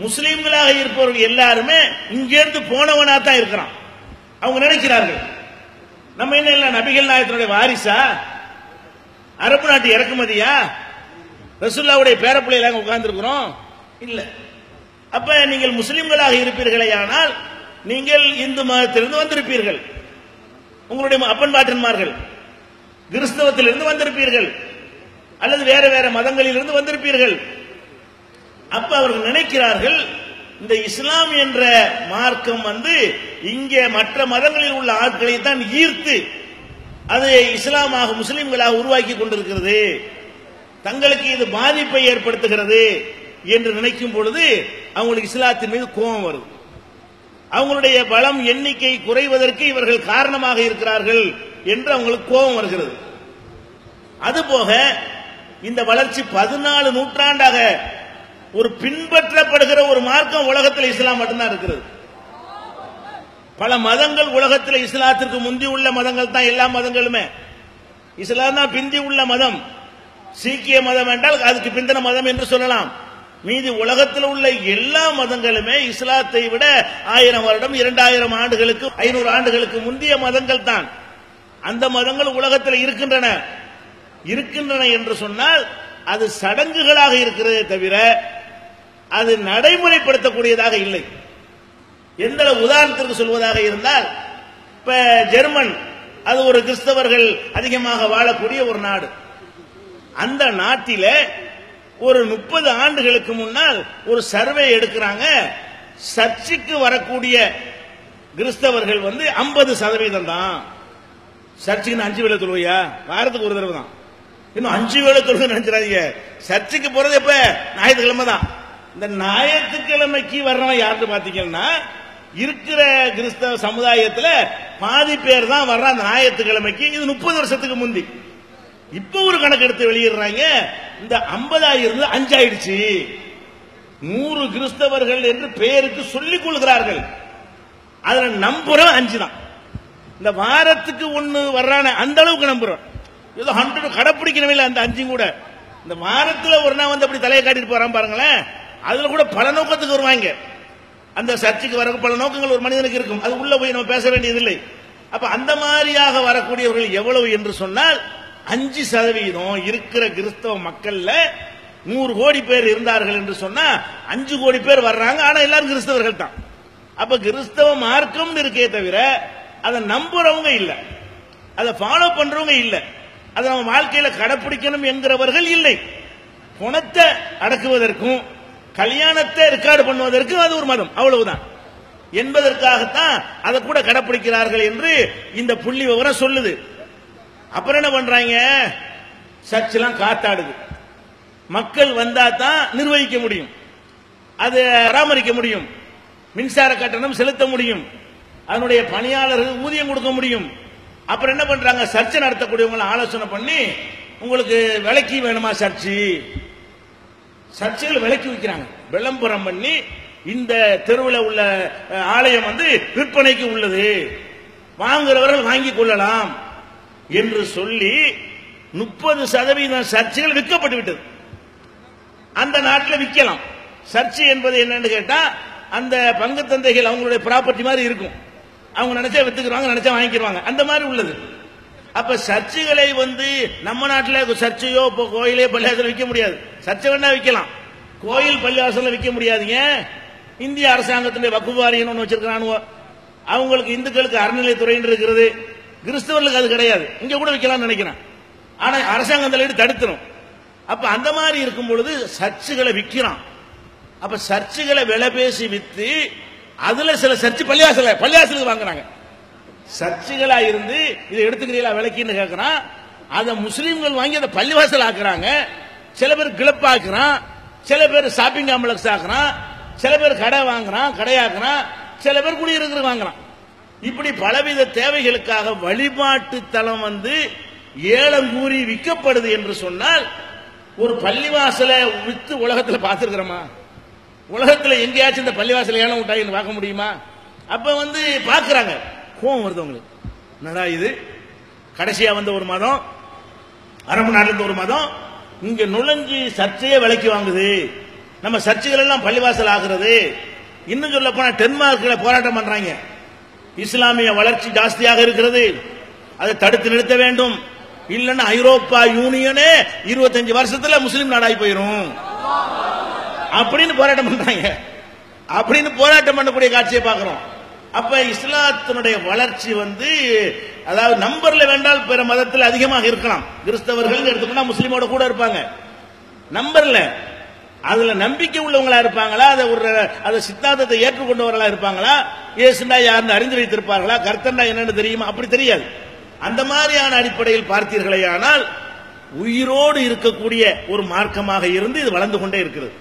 முஸ்லீம்களாக இருப்பவர்கள் எல்லாருமே இங்கேருந்து போனவனா தான் இருக்கிறான். அவங்க நினைக்கிறார்கள் நம்ம என்ன இல்ல நபிகள் நாயத்தினுடைய வாரிசா? அரபு நாட்டு இறக்குமதியா? ரசுல்லாவுடைய பேரப்பிள்ளையில உட்கார்ந்துருக்கிறோம். இல்ல. அப்ப நீங்கள் முஸ்லிம்களாக இருப்பீர்களே ஆனால் நீங்கள் இந்து மதத்திலிருந்து வந்திருப்பீர்கள். உங்களுடைய அப்பன் பாட்டன்மார்கள் கிறிஸ்தவத்திலிருந்து வந்திருப்பீர்கள். அல்லது வேற வேற மதங்களிலிருந்து வந்திருப்பீர்கள். அப்ப அவர்கள் நினைக்கிறார்கள் இந்த இஸ்லாம் என்ற மார்க்கம் வந்து இங்கே மற்ற மதங்களில் உள்ள ஆட்களை தான் ஈர்த்து அது இஸ்லாமாக முஸ்லிம்களாக உருவாக்கி கொண்டிருக்கிறது. தங்களுக்கு இது பாதிப்பை ஏற்படுத்துகிறது என்று நினைக்கும் பொழுது அவங்களுக்கு இஸ்லாத்தின் மீது கோபம் வருது. அவங்களுடைய பலம் எண்ணிக்கை குறைவதற்கு இவர்கள் காரணமாக இருக்கிறார்கள் என்று அவங்களுக்கு கோபம் வருகிறது. அதுபோக இந்த வளர்ச்சி பதினாலு நூற்றாண்டாக ஒரு பின்பற்றப்படுகிற ஒரு மார்க்கம் உலகத்தில் இஸ்லாம் மட்டும்தான் இருக்கிறது. பல மதங்கள் உலகத்தில் இஸ்லாத்திற்கு முந்தி உள்ள மதங்கள் தான் எல்லா மதங்களுமே. இஸ்லாம் தான் பிந்தி உள்ள மதம். சீக்கிய மதம் என்றால் அதுக்கு பிந்தின மதம் என்று சொல்லலாம். மீதி உலகத்தில் உள்ள எல்லா மதங்களுமே இஸ்லாத்தை விட ஆயிரம் வருடம் இரண்டாயிரம் ஆண்டுகளுக்கு ஐநூறு ஆண்டுகளுக்கு முந்தைய மதங்கள் தான். அந்த மதங்கள் உலகத்தில் இருக்கின்றன. இருக்கின்றன என்று சொன்னால் அது சடங்குகளாக இருக்கிறதே தவிர அது நடைமுறைப்படுத்தக்கூடியதாக இல்லை. எந்த உதாரணத்திற்கு சொல்வதாக இருந்தால் இப்ப ஜெர்மன் அது ஒரு கிறிஸ்தவர்கள் அதிகமாக வாழக்கூடிய ஒரு நாடு. அந்த நாட்டில ஒரு முப்பது ஆண்டுகளுக்கு முன்னால் ஒரு சர்வே எடுக்கிறாங்க. சர்ச்சுக்கு வரக்கூடிய கிறிஸ்தவர்கள் வந்து ஐம்பது சதவீதம் தான். சர்ச்சுக்கு அஞ்சு வேலை தொழுவையா? வாரத்துக்கு ஒரு தடவை தான். இன்னும் அஞ்சு வேலை தொழுகை நினைச்சிடாதீங்க. சர்ச்சுக்கு போறது எப்ப? ஞாயிற்றுக்கிழமை தான். இந்த ஞாயிற்றுக்கிழமைக்கு வர்றவன் யாருன்னு பாத்தீங்கன்னா இருக்கிற கிறிஸ்தவ சமுதாயத்துல பாதி பேர் தான் வர்றான் அந்த ஞாயிற்றுக்கிழமைக்கு. இது முப்பது வருஷத்துக்கு முந்தி. இப்ப ஒரு கணக்கு எடுத்து வெளியிடுறாங்க இந்த ஐம்பதாயிரம் அஞ்சாயிடுச்சு. நூறு கிறிஸ்தவர்கள் என்று பெயருக்கு சொல்லிக் கொள்கிறார்கள். அதுல நம்புறோம் அஞ்சு தான். இந்த வாரத்துக்கு ஒண்ணு வர்றான அந்த அளவுக்கு நம்புறோம் ஏதோ ஹண்ட்ரட் கடைப்பிடிக்கணும் இல்லை அந்த அஞ்சும் கூட. இந்த வாரத்துல ஒரு நாள் வந்து அப்படி தலையை காட்டிட்டு போறான் பாருங்களேன். அதுல கூட பல நோக்கத்துக்கு வருவாங்க. அந்த சர்ச்சுக்கு வர பல நோக்கங்கள் ஒரு மனிதனுக்கு இருக்கும். அது உள்ள போய் நம்ம பேச வேண்டியதில்லை. அப்ப அந்த மாதிரியாக வரக்கூடியவர்கள் எவ்வளவு என்று சொன்னால் அஞ்சு சதவீதம் இருக்கிற கிறிஸ்தவ மக்கள்ல நூறு கோடி பேர் இருந்தார்கள் என்று சொன்னா அஞ்சு கோடி பேர் வர்றாங்க. ஆனா எல்லாரும் கிறிஸ்தவர்கள் தான். அப்ப கிறிஸ்தவ மார்க்கம் இருக்கே தவிர அதை நம்புறவங்க இல்ல. அதை ஃபாலோ பண்றவங்க இல்ல. அதை நம்ம வாழ்க்கையில கடைபிடிக்கணும் என்கிறவர்கள் இல்லை. பணத்தை அடக்குவதற்கும் கல்யாணத்தை ரெக்கார்டு பண்ணுவதற்கு அது ஒரு மதம் அவ்வளவுதான். என்பதற்காகத்தான் அதை கூட கடைபிடிக்கிறார்கள் என்று இந்த புள்ளி விவரம் சொல்லுது. அப்புறம் என்ன பண்றாங்க? சர்ச் எல்லாம் காத்தாடுது. மக்கள் வந்தா தான் நிர்வகிக்க முடியும். அது பராமரிக்க முடியும். மின்சார கட்டணம் செலுத்த முடியும். அதனுடைய பணியாளர்கள் ஊதியம் கொடுக்க முடியும். அப்புறம் என்ன பண்றாங்க? சர்ச்சை நடத்தக்கூடியவங்களை ஆலோசனை பண்ணி உங்களுக்கு விலைக்கு வேணுமா சர்ச்சு சர்ச்சைகள் விலைக்கு விற்கிறாங்க விளம்பரம் பண்ணி இந்த தெருவில் உள்ள ஆலயம் வந்து விற்பனைக்கு உள்ளது. வாங்குறவர்கள் வாங்கிக் கொள்ளலாம் என்று சொல்லி முப்பது சதவீதம் சர்ச்சைகள் விற்கப்பட்டு விட்டது. அந்த நாட்டில் விற்கலாம். சர்ச்சை என்பது என்னன்னு கேட்டா அந்த பங்கு தந்தைகள் அவங்களுடைய ப்ராப்பர்ட்டி மாதிரி இருக்கும். அவங்க நினைச்சா வித்துக்கிறாங்க நினைச்சா வாங்கிக்கிறாங்க அந்த மாதிரி உள்ளது. அப்ப சர்ச்சுகளை வந்து நம்ம நாட்டில் சர்ச்சையோ இப்போ கோயிலே பள்ளியாசல விற்க முடியாது. சர்ச்சை வேணா விற்கலாம் கோயில் பள்ளிவாசல விற்க முடியாதுங்க இந்திய அரசாங்கத்தினுடைய வக்குவாரியம் ஒன்று வச்சிருக்கிறானுவோ. அவங்களுக்கு இந்துக்களுக்கு அறநிலைத்துறைன்னு இருக்கிறது. கிறிஸ்தவர்களுக்கு அது கிடையாது. இங்க கூட விற்கலாம்னு நினைக்கிறேன். ஆனா அரசாங்கம் தலையிட்டு தடுத்துரும். அப்ப அந்த மாதிரி இருக்கும் பொழுது சர்ச்சுகளை விற்கிறான் அப்ப சர்ச்சுகளை விலை பேசி வித்து அதுல சில சர்ச்சு பள்ளியாசல பள்ளியாசலுக்கு வாங்குறாங்க. சர்ச்சுகளா இருந்து இதை எடுத்துக்கிறீங்களா விலைக்குன்னு கேட்கிறான் அதை முஸ்லீம்கள் வாங்கி அதை பள்ளிவாசல் ஆக்குறாங்க. சில பேர் கிளப்பாக்குறான் சில பேர் ஷாப்பிங் காம்ப்ளெக்ஸ் ஆக்குறான். சில பேர் கடை வாங்குறான் கடையாக்குறான். சில பேர் குடியிருக்கிற வாங்குறான். இப்படி பலவித தேவைகளுக்காக வழிபாட்டு தலம் வந்து ஏலம் கூறி விற்கப்படுது என்று சொன்னால் ஒரு பள்ளிவாசலை வித்து உலகத்தில் பார்த்துருக்கிறோமா? உலகத்தில் எங்கேயாச்சும் இந்த பள்ளிவாசல் ஏலம் விட்டாங்கன்னு பார்க்க முடியுமா? அப்ப வந்து பார்க்குறாங்க. கோவம் வருது உங்களுக்கு. என்னடா இது? கடைசியா வந்த ஒரு மதம் அரபு நாட்டில் இருந்து ஒரு மதம் இங்க நுழைஞ்சு சர்ச்சையே விலைக்கு வாங்குது. நம்ம சர்ச்சைகள் எல்லாம் பள்ளிவாசல் ஆகிறது. இன்னும் சொல்ல போனா டென்மார்க்கில் போராட்டம் பண்றாங்க. இஸ்லாமிய வளர்ச்சி ஜாஸ்தியாக இருக்கிறது. அதை தடுத்து நிறுத்த வேண்டும். இல்லைன்னா ஐரோப்பா யூனியனே இருபத்தஞ்சு வருஷத்துல முஸ்லீம் நாடாகி போயிரும். அப்படின்னு போராட்டம் பண்றாங்க. அப்படின்னு போராட்டம் பண்ணக்கூடிய காட்சியை பார்க்கிறோம். அப்ப இஸ்லாத்தினுடைய வளர்ச்சி வந்து அதாவது நம்பர்ல வேண்டால் பிற மதத்தில் அதிகமாக இருக்கலாம். கிறிஸ்தவர்கள் எடுத்துக்கிட்டா முஸ்லீமோட கூட இருப்பாங்க. நம்பர்ல. அதுல நம்பிக்கை உள்ளவங்களா இருப்பாங்களா? அதை ஒரு அதை சித்தாந்தத்தை ஏற்றுக்கொண்டவர்களா இருப்பாங்களா? இயேசுண்டா யாருன்னு அறிந்து வைத்திருப்பார்களா? கர்த்தண்டா என்னன்னு தெரியுமா? அப்படி தெரியாது. அந்த மாதிரியான அடிப்படையில் பார்த்தீர்களே ஆனால் உயிரோடு இருக்கக்கூடிய ஒரு மார்க்கமாக இருந்து இது வளர்ந்து கொண்டே இருக்கிறது.